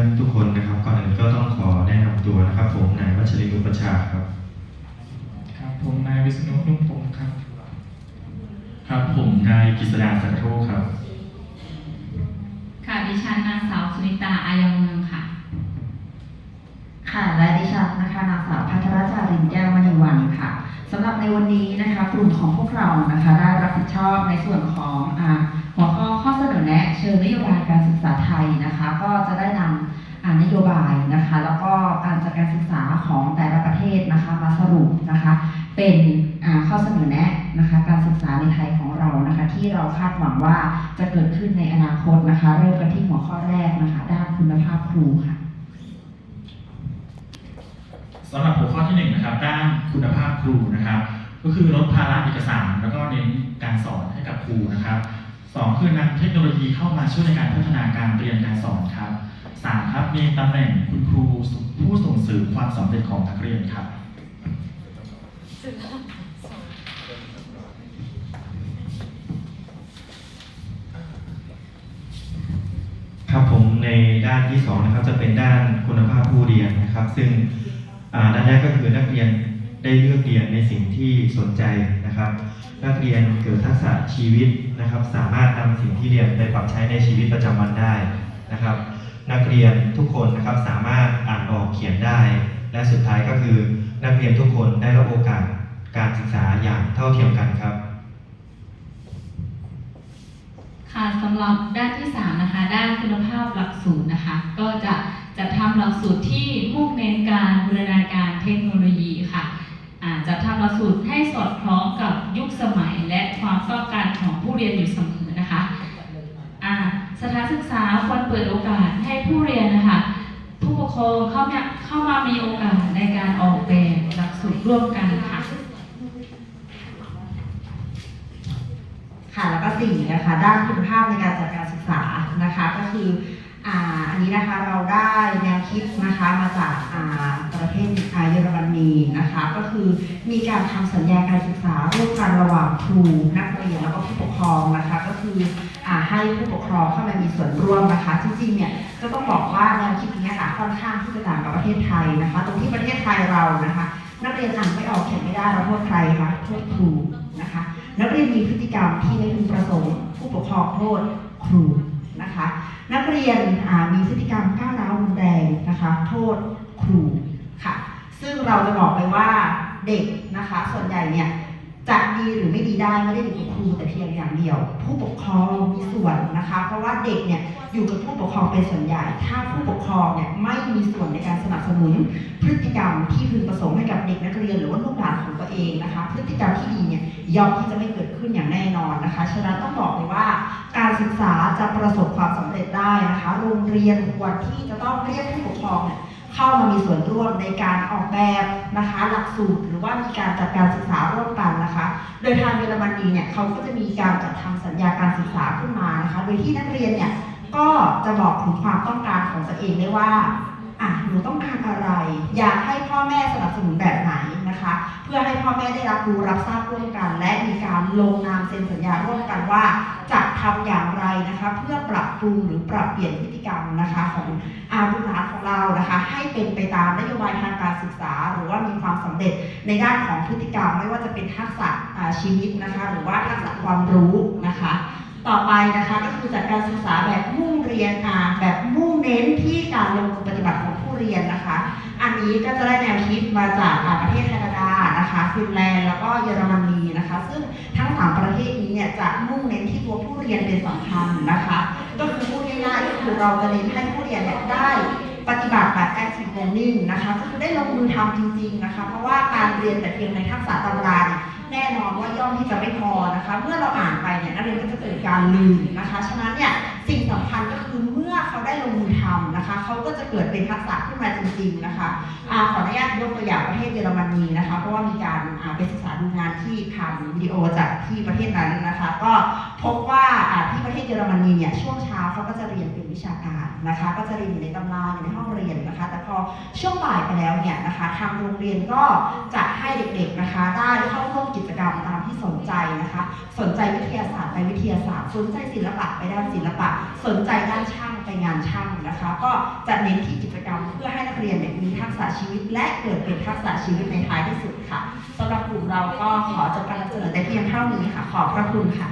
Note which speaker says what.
Speaker 1: พื่อนๆทุกคนนะครับก่อนอื่นก็ต้องขอแนะนำตัวนะครับ ผมนายวัชรินทร์อุปชฌาย์ครับ
Speaker 2: ครับผมนายวิษณุนุ่มพงศ์ครับ
Speaker 1: ครับผมนายกฤษดาสันโทครับ
Speaker 3: ค่ะดิฉันนางสาวสุนิตาอายองเมืองค่ะ
Speaker 4: ค่ะและดิฉันนะคะนางสาวพัทรจารินแก้วมณีวันค่ะสำหรับในวันนี้นะคะกลุ่มของพวกเรานะคะได้รับผิดชอบในส่วนของอ่าหัวข้อข้อเสนอแนะ เชิงนโยบายการศึกษาไทยนะคะ ก็จะได้นำอ่านโย บายนะคะ แล้วก็การจัดการศึกษาของแต่ละประเทศนะคะมาสรุปนะคะ เป็นข้อเสนอแนะนะคะ การศึกษาในไทยของเรานะคะ ที่เราคาดหวังว่าจะเกิดขึ้นในอนาคตนะคะ เริ่มกันที่หัวข้อแรกนะคะ ด้านคุณภาพครูค่ะ
Speaker 2: สำหรับหัวข้อที่หนึ่งนะครับด้านคุณภาพครูนะครับ ก็คือลดภาระเอกสาร แล้วก็เน้นการสอนให้กับครูนะครับ สองคือนำเทคโนโลยีเข้ามาช่วยในการพัฒนาการเรียนการสอนครับสามครับมีตำแหน่งคุณครูผู้ส่งเสริมความสำเร็จของนักเรียนครับ
Speaker 1: ครับผมในด้านที่สองนะครับจะเป็นด้านคุณภาพผู้เรียนนะครับ ซึ่งด้านแรกก็คือนักเรียน ได้เลือกเรียนในสิ่งที่สนใจนะครับ นักเรียนเกิดทักษะชีวิตนะครับ สามารถนำสิ่งที่เรียนไปปรับใช้ในชีวิตประจำวันได้นะครับ นักเรียนทุกคนนะครับสามารถอ่านออกเขียนได้ และสุดท้ายก็คือ นักเรียนทุกคนได้รับโอกาสการศึกษาอย่างเท่าเทียมกันครับ
Speaker 3: ค่ะสำหรับด้านที่3นะคะด้านคุณภาพหลักสูตรนะคะ ก็จะจะทำหลักสูตรที่มุ่ง ต้องการของผู้เรียนอยู่เสมอนะคะอ่าสถานศึกษาควรเปิดโอกาสให้ผู้เรียนนะคะผู้ปกครองเข้ามาเข้ามามีโอกาสในการออกแบบหลักสูตรร่วมกันค่ะ
Speaker 4: ค่ะแล้วก็สี่นะคะด้านคุณภาพในการจัดการศึกษานะคะก็คืออ่าอันนี้นะคะเราได้แน คิดนะคะมาจากประเทศอาเยอรมนีนะคะก็คือมีการทำสัญญาการศึกษาร่วมกันระหว่างครูนักเรียนแล้วก็ผู้ปกครองนะคะก็คืออให้ผู้ปกครองเข้ามามีส่วนร่วมนะคะจริงๆเนี่ยก็ต้องบอกว่าแนวคิดนี้ค่ะค่อนข้างที่จะต่างกับประเทศไทยนะคะ ตรงที่ประเทศไทยเรานะคะ นักเรียนอ่านไม่ออกเขียนไม่ได้เราโทษใครคะโทษครูนะคะนักเรียนมีพฤติกรรมที่ไม่พึงประสงค์ ผู้ปกครองโทษครูนะคะ นักเรียนมีพฤติกรรมก้าว ษครูค่ะ ซึ่งเราจะบอกไปว่าเด็กนะคะ ส่วนใหญ่เนี่ย จะดีหรือไม่ดีได้ไม่ได้อยู่กับครูแต่เพียงอย่างเดียว ผู้ปกครองมีส่วนนะคะ เพราะว่าเด็กเนี่ยอยู่กับผู้ปกครองเป็นส่วนใหญ่ ถ้าผู้ปกครองเนี่ยไม่มีส่วนในการสนับสนุน พฤติกรรมที่พึงประสงค์ให้กับเด็กนักเรียนหรือว่าลูกหลานของตัวเองนะคะ พฤติกรรมที่ดีเนี่ยย่อมที่จะไม่เกิดขึ้นอย่างแน่นอนนะคะฉะนั้นต้องบอกเลยว่า การศึกษาจะประสบความสำเร็จได้นะคะ โรงเรียนควรที่จะต้องเรียกผู้ปกครองเนี่ย เข้ามามีส่วนร่วมในการออกแบบนะคะหลักสูตรหรือว่ามีการจัดการศึกษาร่วมกันนะคะ โดยทางเยอรมนีเนี่ยเขาก็จะมีการจัดทำสัญญาการศึกษาขึ้นมานะคะ โดยที่นักเรียนเนี่ยก็จะบอกถึงความต้องการของตัวเองได้ว่าอะหนูต้องการอะไร อยากให้พ่อแม่สนับสนุนแบบไหนนะคะ เพื่อให้พ่อแม่ได้รับรู้รับทราบร่วมกัน และมีการลงนามเซ็นสัญญาร่วมกันว่า จะ ทำอย่างไรนะคะ เพื่อปรับปรุงหรือปรับเปลี่ยนพฤติกรรมนะคะของอาบุตรหลานของเรานะคะ ให้เป็นไปตามนโยบายทางการศึกษา หรือว่ามีความสำเร็จในด้านของพฤติกรรม ไม่ว่าจะเป็นทักษะชีวิตนะคะ หรือว่าทักษะความรู้นะคะ ต่อไปนะคะก็คือจัดการศึกษาแบบมุ่งเรียนอาแบบมุ่งเน้นที่การลงมือปฏิบัติของผู้เรียนนะคะ อันนี้ก็จะได้แนวคิดมาจากประเทศแคนา นะคะฟินแลนด์แล้วก็เยอรมนีนะคะ ซึ่งทั้งสามประเทศนี้เนี่ยจะมุ่งเน้นที่ตัวผู้เรียนเป็นสำคัญนะคะก็คือพูดง่ายๆก็คือเราจะเน้นให้ผู้เรียนเนี่ยได้ปฏิบัติแบบ active learning นะคะก็คือได้ลงมือทำจริงๆนะคะเพราะว่าการเรียนแต่เพียงในทักษะตำรายแน่นอนว่าย่อมที่จะไม่พอนะคะ เมื่อเราอ่านไปเนี่ยนักเรียนก็จะเกิดการลืมนะคะฉะนั้นเนี่ย สิ่งสำคัญก็คือเมื่อเขาได้ลงมือทำนะคะ เขาก็จะเกิดเป็นทักษะขึ้นมาจริง ๆนะคะอาขออนุญาตยกตัวอย่างประเทศเยอรมนีนะคะ เพราะว่ามีการอาไปศึกษาดูงานที่ทำวิดีโอจากที่ประเทศนั้นนะคะ ก็พบว่าที่ประเทศเยอรมนีเนี่ยช่วงเช้าเขาก็จะเรียนเป็นวิชาการนะคะ ก็จะเรียนอยู่ในตำราอยู่ในห้องเรียนนะคะ แต่พอช่วงบ่ายไปแล้วเนี่ยนะคะทางโรงเรียนก็จะให้เด็กๆนะคะ ได้เข้าร่วมกิจกรรม ที่สนใจนะคะ สนใจวิทยาศาสตร์ไปวิทยาศาสตร์ สนใจศิลปะไปด้านศิลปะ สนใจด้านช่างไปงานช่างนะคะ ก็จะเน้นที่กิจกรรมเพื่อให้นักเรียนเนี่ยมีทักษะชีวิต และเกิดเป็นทักษะชีวิตในท้ายที่สุดค่ะสำหรับกลุ่มเราก็ขอจบการนำเสนอแต่เพียงเท่านี้ค่ะ ขอบพระคุณค่ะ